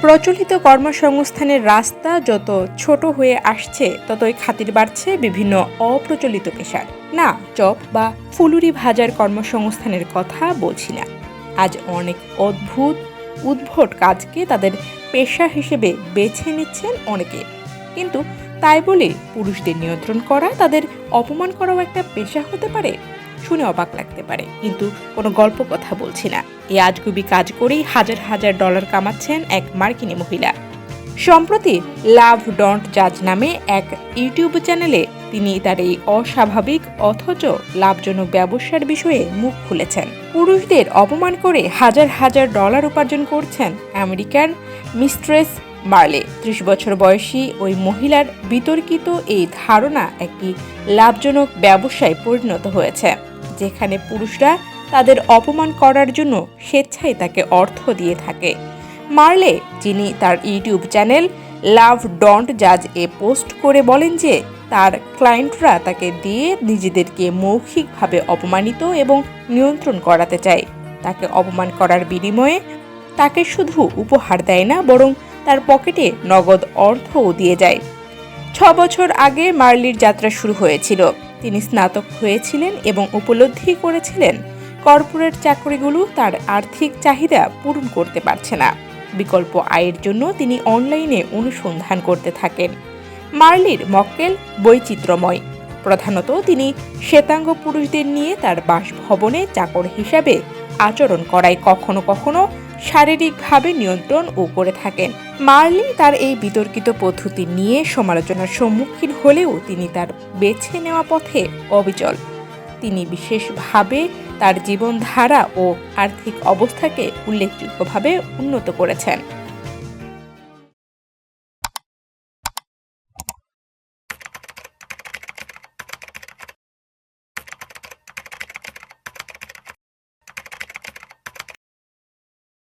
প্রচলিত কর্মসংস্থানের রাস্তা যত ছোট হয়ে আসছে, ততই খাতির বাড়ছে বিভিন্ন অপ্রচলিত পেশার। না, চপ বা ফুলুরি ভাজার কর্মসংস্থানের কথা বলছি না। আজ অনেক অদ্ভুত, উদ্ভট কাজকে তাদের পেশা হিসেবে বেছে নিচ্ছেন অনেকে। কিন্তু তাই বলে পুরুষদের নিয়ন্ত্রণ করা, তাদের অপমান করাও একটা পেশা হতে পারে? শুনে অবাক লাগতে পারে। কিন্তু কোনো গল্প কথা বলছি না। এই আজগুবি কাজ করেই হাজার হাজার ডলার কামাচ্ছেন এক মার্কিনী মহিলা। সম্প্রতি লাভ ডন্ট জাজ নামে এক ইউটিউব চ্যানেলে তিনি তার এই অস্বাভাবিক অথচ লাভজনক ব্যবসার বিষয়ে মুখ খুলেছেন। পুরুষদের অপমান করে হাজার হাজার ডলার উপার্জন করছেন আমেরিকার মিস্ট্রেস মার্লে। ত্রিশ বছর বয়সী ওই মহিলার বিতর্কিত এই ধারণা একটি লাভজনক ব্যবসায় পরিণত হয়েছে, যেখানে পুরুষরা তাদের অপমান করার জন্য স্বেচ্ছায় তাকে অর্থ দিয়ে থাকে। মার্লে যিনি তার ইউটিউব চ্যানেল লাভ ডন্ট জাজ এ পোস্ট করে বলেন যে, তার ক্লায়েন্টরা তাকে দিয়ে নিজেদেরকে মৌখিকভাবে অপমানিত এবং নিয়ন্ত্রণ করাতে চায়। তাকে অপমান করার বিনিময়ে তাকে শুধু উপহার দেয় না, বরং তার পকেটে নগদ অর্থও দিয়ে যায়। ছ বছর আগে মার্লির যাত্রা শুরু হয়েছিল। তিনি স্নাতক হয়েছিলেন এবং উপলব্ধি করেছিলেন, কর্পোরেট চাকরিগুলো তার আর্থিক চাহিদা পূরণ করতে পারছে না। বিকল্প আয়ের জন্য তিনি অনলাইনে অনুসন্ধান করতে থাকেন। মার্লির মক্কেল বৈচিত্র্যময়। প্রধানত তিনি শ্বেতাঙ্গ পুরুষদের নিয়ে তার বাসভবনে চাকর হিসাবে আচরণ করায় কখনো কখনো শারীরিকভাবে নিয়ন্ত্রণ ও করে থাকেন। মার্লি তার এই বিতর্কিত পদ্ধতি নিয়ে সমালোচনার সম্মুখীন হলেও তিনি তার বেছে নেওয়া পথে অবিচল। তিনি বিশেষভাবে তার জীবনধারা ও আর্থিক অবস্থাকে উল্লেখযোগ্যভাবে উন্নত করেছেন।